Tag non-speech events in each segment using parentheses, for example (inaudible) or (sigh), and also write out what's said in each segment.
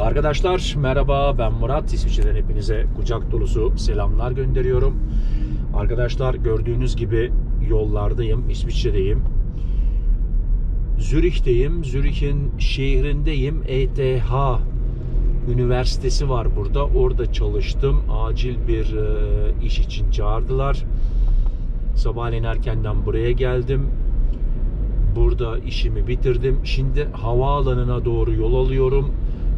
Arkadaşlar merhaba ben Murat İsviçre'den hepinize kucak dolusu selamlar gönderiyorum. Arkadaşlar gördüğünüz gibi yollardayım İsviçre'deyim. Zürih'teyim. Zürih'in şehrindeyim. ETH Üniversitesi var burada. Orada çalıştım. Acil bir e, iş için çağırdılar. Sabahleyin erkenden buraya geldim. Burada işimi bitirdim. Şimdi havaalanına doğru yol alıyorum.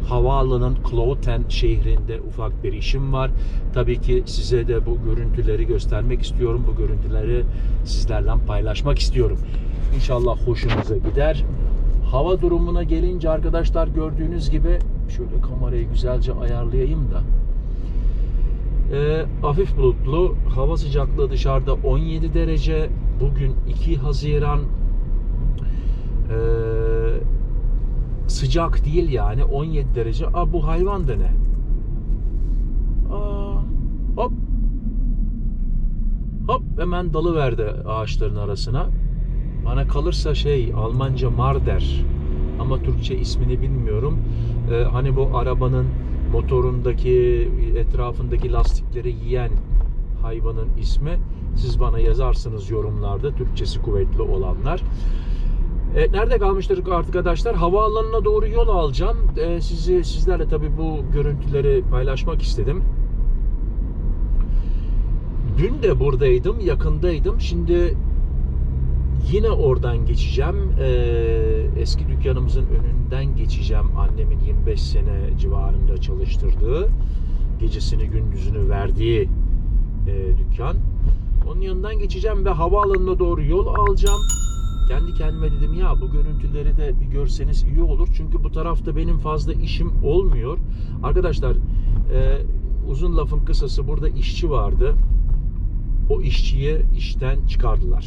Havaalanın Kloten şehrinde ufak bir işim var. Tabii ki size de bu görüntüleri göstermek istiyorum. Bu görüntüleri sizlerle paylaşmak istiyorum. İnşallah hoşunuza gider. Hava durumuna gelince arkadaşlar gördüğünüz gibi şöyle kamerayı güzelce ayarlayayım da. Ee, hafif bulutlu. Hava sıcaklığı dışarıda 17 derece. Bugün 2 Haziran. Ee, sıcak değil yani 17 derece. Aa bu hayvan da ne? Aa, hop. Hop hemen dalı verdi ağaçların arasına. Bana kalırsa şey Almanca Marder ama Türkçe ismini bilmiyorum. Ee, hani bu arabanın motorundaki etrafındaki lastikleri yiyen hayvanın ismi. Siz bana yazarsınız yorumlarda Türkçesi kuvvetli olanlar. E, nerede kalmıştık arkadaşlar? Havaalanına doğru yol alacağım. E, sizi sizlerle tabii bu görüntüleri paylaşmak istedim. Dün de buradaydım, yakındaydım. Şimdi yine oradan geçeceğim. E, eski dükkanımızın önünden geçeceğim. Annemin 25 sene civarında çalıştırdığı, gecesini gündüzünü verdiği e, dükkan. Onun yanından geçeceğim ve havaalanına doğru yol alacağım kendi kendime dedim ya bu görüntüleri de bir görseniz iyi olur. Çünkü bu tarafta benim fazla işim olmuyor. Arkadaşlar e, uzun lafın kısası burada işçi vardı. O işçiyi işten çıkardılar.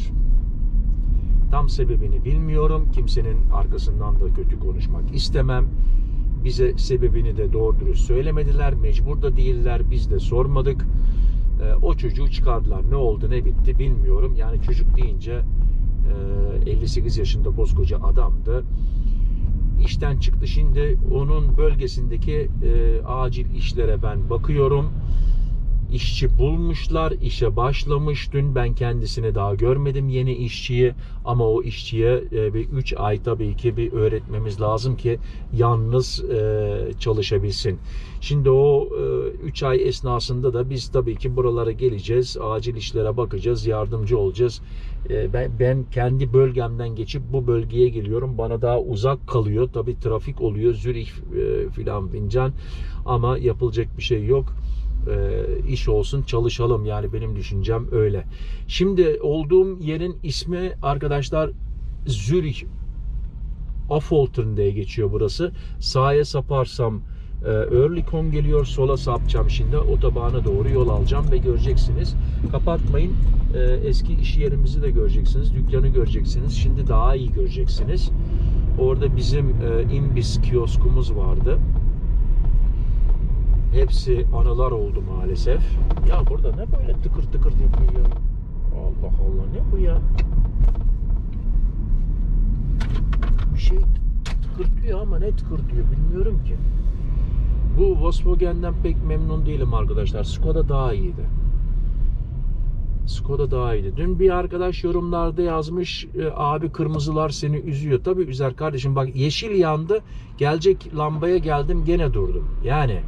Tam sebebini bilmiyorum. Kimsenin arkasından da kötü konuşmak istemem. Bize sebebini de doğru dürüst söylemediler. Mecbur da değiller. Biz de sormadık. E, o çocuğu çıkardılar. Ne oldu ne bitti bilmiyorum. Yani çocuk deyince 58 yaşında koskoca adamdı. İşten çıktı. Şimdi onun bölgesindeki e, acil işlere ben bakıyorum. İşçi bulmuşlar, işe başlamış. Dün ben kendisini daha görmedim yeni işçiyi ama o işçiye e, bir 3 ay tabii ki bir öğretmemiz lazım ki yalnız e, çalışabilsin. Şimdi o 3 ay esnasında da biz tabii ki buralara geleceğiz, acil işlere bakacağız, yardımcı olacağız. E, ben, ben kendi bölgemden geçip bu bölgeye geliyorum. Bana daha uzak kalıyor. Tabii trafik oluyor. Zürih filan fincan ama yapılacak bir şey yok e, iş olsun çalışalım yani benim düşüncem öyle. Şimdi olduğum yerin ismi arkadaşlar Zürich Affoltern diye geçiyor burası. Sağa saparsam e, Örlikon geliyor. Sola sapacağım şimdi. Otobana doğru yol alacağım ve göreceksiniz. Kapatmayın. E, eski iş yerimizi de göreceksiniz. Dükkanı göreceksiniz. Şimdi daha iyi göreceksiniz. Orada bizim e, imbis kioskumuz vardı. Hepsi anılar oldu maalesef. Ya burada ne böyle tıkır tıkır yapıyor ya? Allah Allah ne bu ya? Bir şey tıkırtıyor ama ne tıkırtıyor bilmiyorum ki. Bu Volkswagen'den pek memnun değilim arkadaşlar. Skoda daha iyiydi. Skoda daha iyiydi. Dün bir arkadaş yorumlarda yazmış e, abi kırmızılar seni üzüyor. Tabii üzer kardeşim bak yeşil yandı. Gelecek lambaya geldim gene durdum. Yani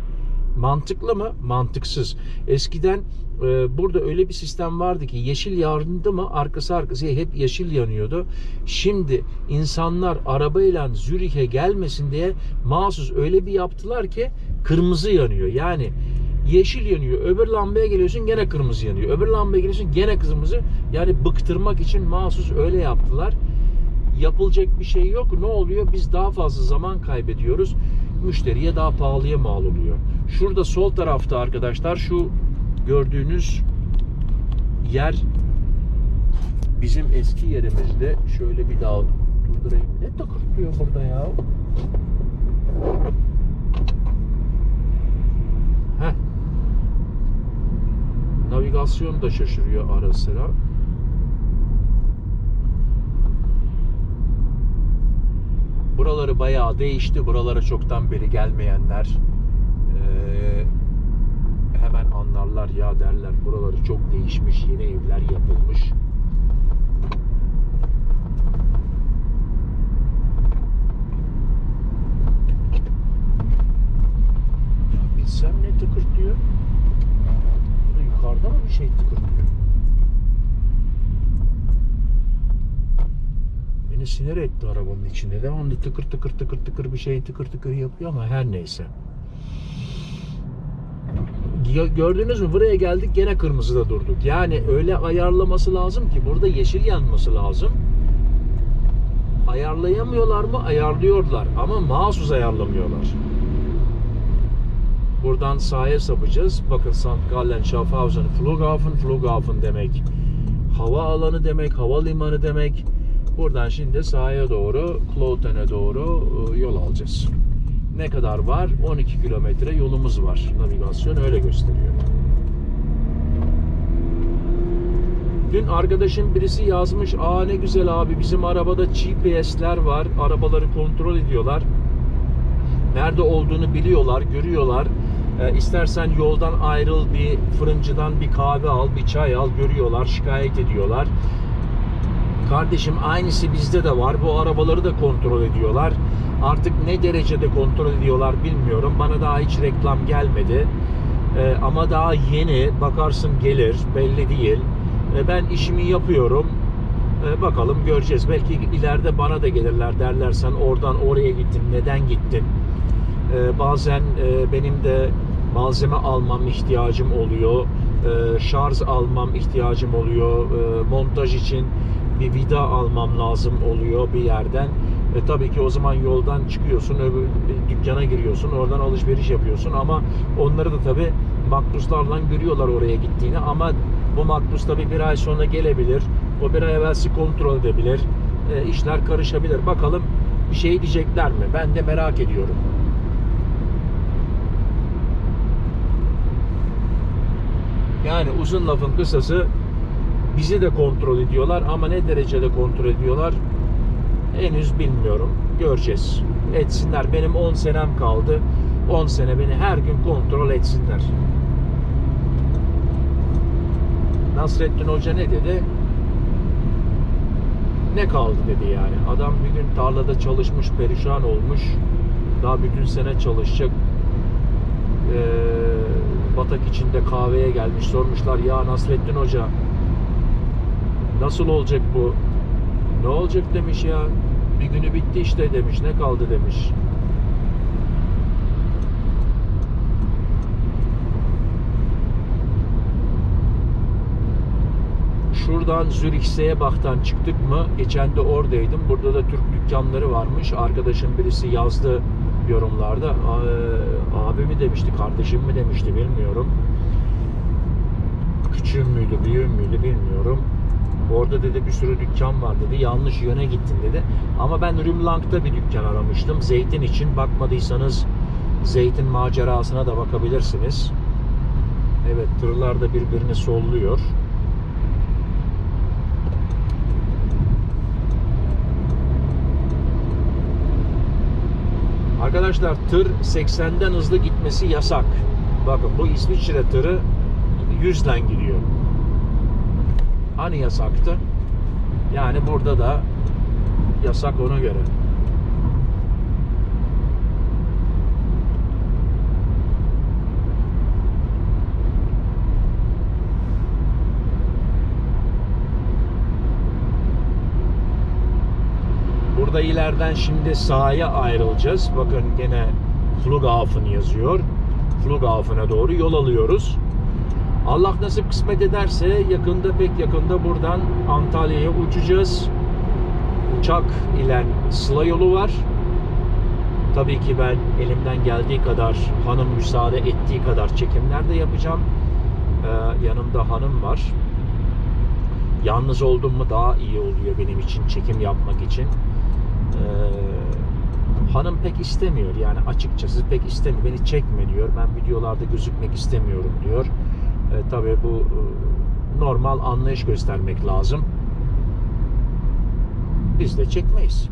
Mantıklı mı? Mantıksız. Eskiden e, burada öyle bir sistem vardı ki yeşil yandı mı arkası arkası hep yeşil yanıyordu. Şimdi insanlar arabayla Zürih'e gelmesin diye mahsus öyle bir yaptılar ki kırmızı yanıyor. Yani yeşil yanıyor. Öbür lambaya geliyorsun gene kırmızı yanıyor. Öbür lambaya geliyorsun gene kırmızı. Yani bıktırmak için mahsus öyle yaptılar. Yapılacak bir şey yok. Ne oluyor? Biz daha fazla zaman kaybediyoruz. Müşteriye daha pahalıya mal oluyor. Şurada sol tarafta arkadaşlar şu gördüğünüz yer bizim eski yerimizde. Şöyle bir daha durdurayım. Ne takırtıyor burada ya? Heh. Navigasyon da şaşırıyor ara sıra. Buraları bayağı değişti. Buralara çoktan beri gelmeyenler hemen anlarlar ya derler. Buraları çok değişmiş. Yeni evler yapılmış. Ya bilsem ne tıkırtıyor. Burada yukarıda mı bir şey tıkırtıyor? Beni sinir etti arabanın içinde. Devamlı tıkır tıkır tıkır tıkır bir şey tıkır tıkır yapıyor ama her neyse. Gö- Gördünüz mü? Buraya geldik gene kırmızıda durduk. Yani öyle ayarlaması lazım ki burada yeşil yanması lazım. Ayarlayamıyorlar mı? Ayarlıyorlar ama mahsus ayarlamıyorlar. Buradan sahaya sapacağız. Bakın St. Gallen, Schaffhausen, Flughafen, Flughafen demek. Hava alanı demek, havalimanı demek. Buradan şimdi sahaya doğru, Klauten'e doğru e, yol alacağız. Ne kadar var? 12 kilometre yolumuz var. Navigasyon öyle gösteriyor. Dün arkadaşım birisi yazmış. Aa ne güzel abi bizim arabada GPS'ler var. Arabaları kontrol ediyorlar. Nerede olduğunu biliyorlar, görüyorlar. E, istersen yoldan ayrıl bir fırıncıdan bir kahve al, bir çay al, görüyorlar, şikayet ediyorlar. Kardeşim aynısı bizde de var. Bu arabaları da kontrol ediyorlar. Artık ne derecede kontrol ediyorlar bilmiyorum. Bana daha hiç reklam gelmedi. Ee, ama daha yeni bakarsın gelir belli değil. Ee, ben işimi yapıyorum. Ee, bakalım göreceğiz. Belki ileride bana da gelirler derler sen oradan oraya gittin neden gittin? Ee, bazen e, benim de malzeme almam ihtiyacım oluyor. Ee, şarj almam ihtiyacım oluyor. Ee, montaj için bir vida almam lazım oluyor bir yerden. E, tabii ki o zaman yoldan çıkıyorsun, öbür dükkana giriyorsun, oradan alışveriş yapıyorsun ama onları da tabii makbuzlarla görüyorlar oraya gittiğini ama bu makbuz tabii bir ay sonra gelebilir. O bir ay evvelsi kontrol edebilir. E, işler karışabilir. Bakalım bir şey diyecekler mi? Ben de merak ediyorum. Yani uzun lafın kısası bizi de kontrol ediyorlar ama ne derecede kontrol ediyorlar henüz bilmiyorum. Göreceğiz. Etsinler. Benim 10 senem kaldı. 10 sene beni her gün kontrol etsinler. Nasrettin Hoca ne dedi? Ne kaldı dedi yani. Adam bir gün tarlada çalışmış, perişan olmuş. Daha bütün sene çalışacak. Ee, batak içinde kahveye gelmiş. Sormuşlar ya Nasrettin Hoca nasıl olacak bu? Ne olacak demiş ya. Bir günü bitti işte demiş. Ne kaldı demiş. Şuradan Zürich Seebach'tan çıktık mı? Geçen de oradaydım. Burada da Türk dükkanları varmış. Arkadaşım birisi yazdı yorumlarda. Aa, Abi mi demişti, kardeşim mi demişti bilmiyorum. Küçüğüm müydü, büyüğüm müydü bilmiyorum. Orada dedi bir sürü dükkan var dedi. Yanlış yöne gittin dedi. Ama ben Rümlang'da bir dükkan aramıştım. Zeytin için bakmadıysanız zeytin macerasına da bakabilirsiniz. Evet tırlar da birbirini solluyor. Arkadaşlar tır 80'den hızlı gitmesi yasak. Bakın bu İsviçre tırı 100'den gidiyor. Hani yasaktı? Yani burada da yasak ona göre. Burada ileriden şimdi sahaya ayrılacağız. Bakın gene Flughafen yazıyor. Flughafen'e doğru yol alıyoruz. Allah nasip kısmet ederse yakında pek yakında buradan Antalya'ya uçacağız. Uçak ile Sıla yolu var. Tabii ki ben elimden geldiği kadar hanım müsaade ettiği kadar çekimler de yapacağım. Ee, yanımda hanım var. Yalnız oldum mu daha iyi oluyor benim için çekim yapmak için. Ee, hanım pek istemiyor yani açıkçası pek istemiyor. Beni çekme diyor. Ben videolarda gözükmek istemiyorum diyor. E, tabii bu e, normal anlayış göstermek lazım. Biz de çekmeyiz.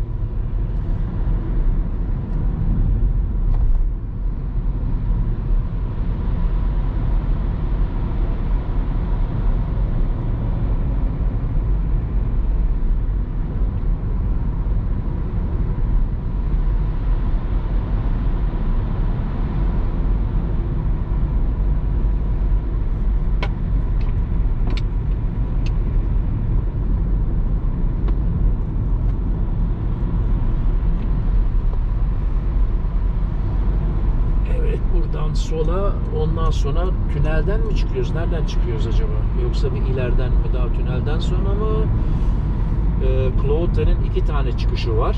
Buradan sola ondan sonra tünelden mi çıkıyoruz? Nereden çıkıyoruz acaba? Yoksa bir ileriden mi daha tünelden sonra mı? Ee, Kloten'in iki tane çıkışı var.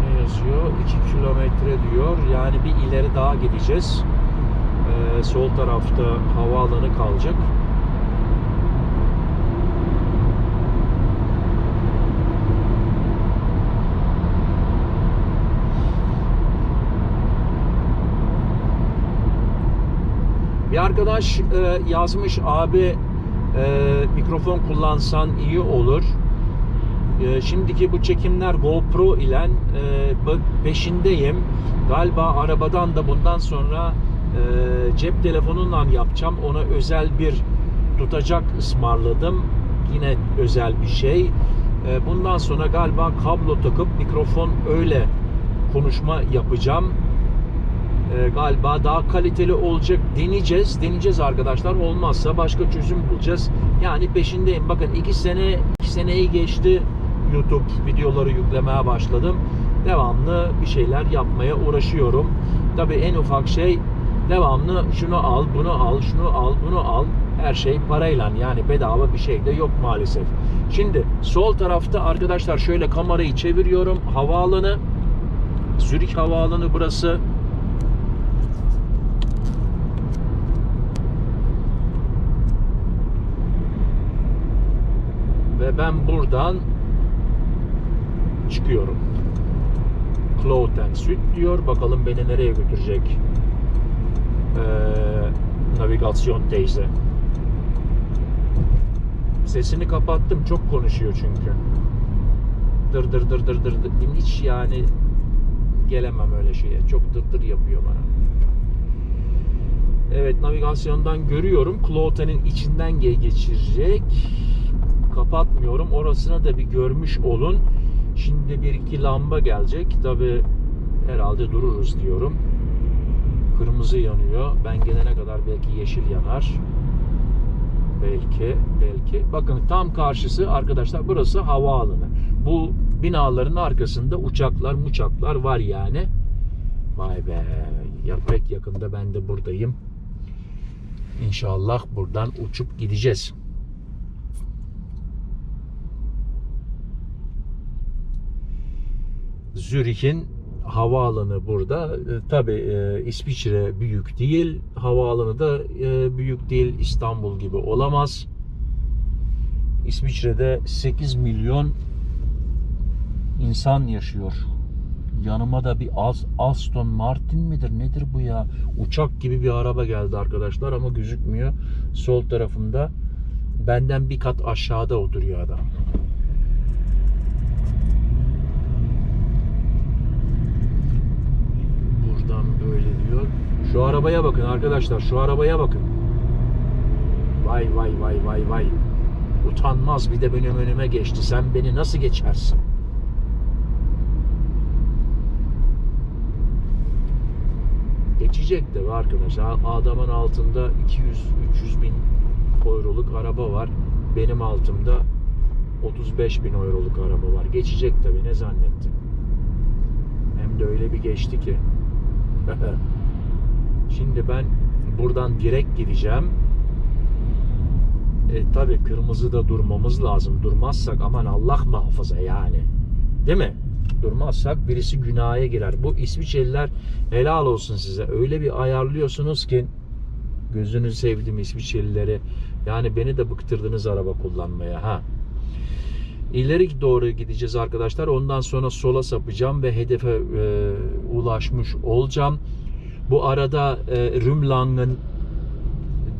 Ne yazıyor? 2 kilometre diyor. Yani bir ileri daha gideceğiz. Ee, sol tarafta havaalanı kalacak. Bir arkadaş e, yazmış abi e, mikrofon kullansan iyi olur. E, şimdiki bu çekimler GoPro ile e, peşindeyim. Galiba arabadan da bundan sonra e, cep telefonundan yapacağım. Ona özel bir tutacak ısmarladım. Yine özel bir şey. E, bundan sonra galiba kablo takıp mikrofon öyle konuşma yapacağım. Ee, galiba daha kaliteli olacak deneyeceğiz. Deneyeceğiz arkadaşlar. Olmazsa başka çözüm bulacağız. Yani peşindeyim. Bakın iki sene iki seneyi geçti. YouTube videoları yüklemeye başladım. Devamlı bir şeyler yapmaya uğraşıyorum. Tabii en ufak şey devamlı şunu al, bunu al, şunu al, bunu al. Her şey parayla yani bedava bir şey de yok maalesef. Şimdi sol tarafta arkadaşlar şöyle kamerayı çeviriyorum. Havaalanı Zürich Havaalanı burası. Ve ben buradan çıkıyorum. Kloten Süd diyor. Bakalım beni nereye götürecek. Ee, navigasyon teyze. Sesini kapattım. Çok konuşuyor çünkü. Dır dır dır dır dır. dır. Hiç yani gelemem öyle şeye. Çok dır dır yapıyor bana. Evet navigasyondan görüyorum. Kloten'in içinden ge- geçirecek. Kapatmıyorum. Orasını da bir görmüş olun. Şimdi bir iki lamba gelecek. Tabi herhalde dururuz diyorum. Kırmızı yanıyor. Ben gelene kadar belki yeşil yanar. Belki, belki. Bakın tam karşısı arkadaşlar burası havaalanı. Bu binaların arkasında uçaklar, muçaklar var yani. Vay be. Ya pek yakında ben de buradayım. İnşallah buradan uçup gideceğiz. Zürih'in havaalanı burada. E, Tabi İsviçre büyük değil. Havaalanı da e, büyük değil. İstanbul gibi olamaz. İsviçre'de 8 milyon insan yaşıyor. Yanıma da bir As- Aston Martin midir nedir bu ya? Uçak gibi bir araba geldi arkadaşlar ama gözükmüyor. Sol tarafımda benden bir kat aşağıda oturuyor adam. Buradan böyle diyor. Şu arabaya bakın arkadaşlar. Şu arabaya bakın. Vay vay vay vay vay. Utanmaz bir de benim önüme geçti. Sen beni nasıl geçersin? Geçecek de arkadaşlar. Adamın altında 200-300 bin euroluk araba var. Benim altımda 35 bin euroluk araba var. Geçecek tabii ne zannettin? Hem de öyle bir geçti ki. (laughs) Şimdi ben buradan direkt gideceğim. E tabi kırmızıda durmamız lazım. Durmazsak aman Allah muhafaza yani. Değil mi? Durmazsak birisi günaha girer. Bu İsviçreliler helal olsun size. Öyle bir ayarlıyorsunuz ki gözünü sevdim İsviçrelileri. Yani beni de bıktırdınız araba kullanmaya ha. İleri doğru gideceğiz arkadaşlar. Ondan sonra sola sapacağım ve hedefe e, ulaşmış olacağım. Bu arada e, Rümlang'ın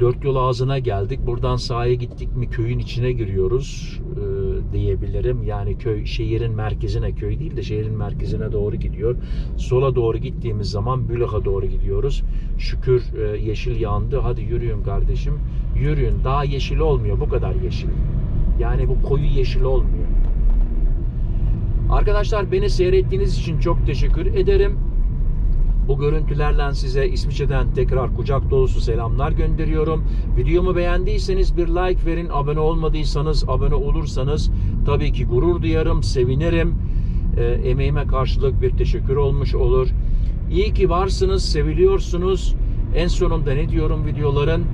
dört yol ağzına geldik. Buradan sağa gittik mi köyün içine giriyoruz e, diyebilirim. Yani köy şehrin merkezine köy değil de şehrin merkezine doğru gidiyor. Sola doğru gittiğimiz zaman Bülach'a doğru gidiyoruz. Şükür e, yeşil yandı. Hadi yürüyün kardeşim. Yürüyün. Daha yeşil olmuyor. Bu kadar yeşil. Yani bu koyu yeşil olmuyor. Arkadaşlar beni seyrettiğiniz için çok teşekkür ederim. Bu görüntülerle size İsviçre'den tekrar kucak dolusu selamlar gönderiyorum. Videomu beğendiyseniz bir like verin. Abone olmadıysanız, abone olursanız tabii ki gurur duyarım, sevinirim. e, emeğime karşılık bir teşekkür olmuş olur. İyi ki varsınız, seviliyorsunuz. En sonunda ne diyorum videoların?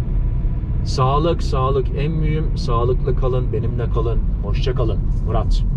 Sağlık, sağlık en mühim. Sağlıklı kalın, benimle kalın. Hoşça kalın. Murat.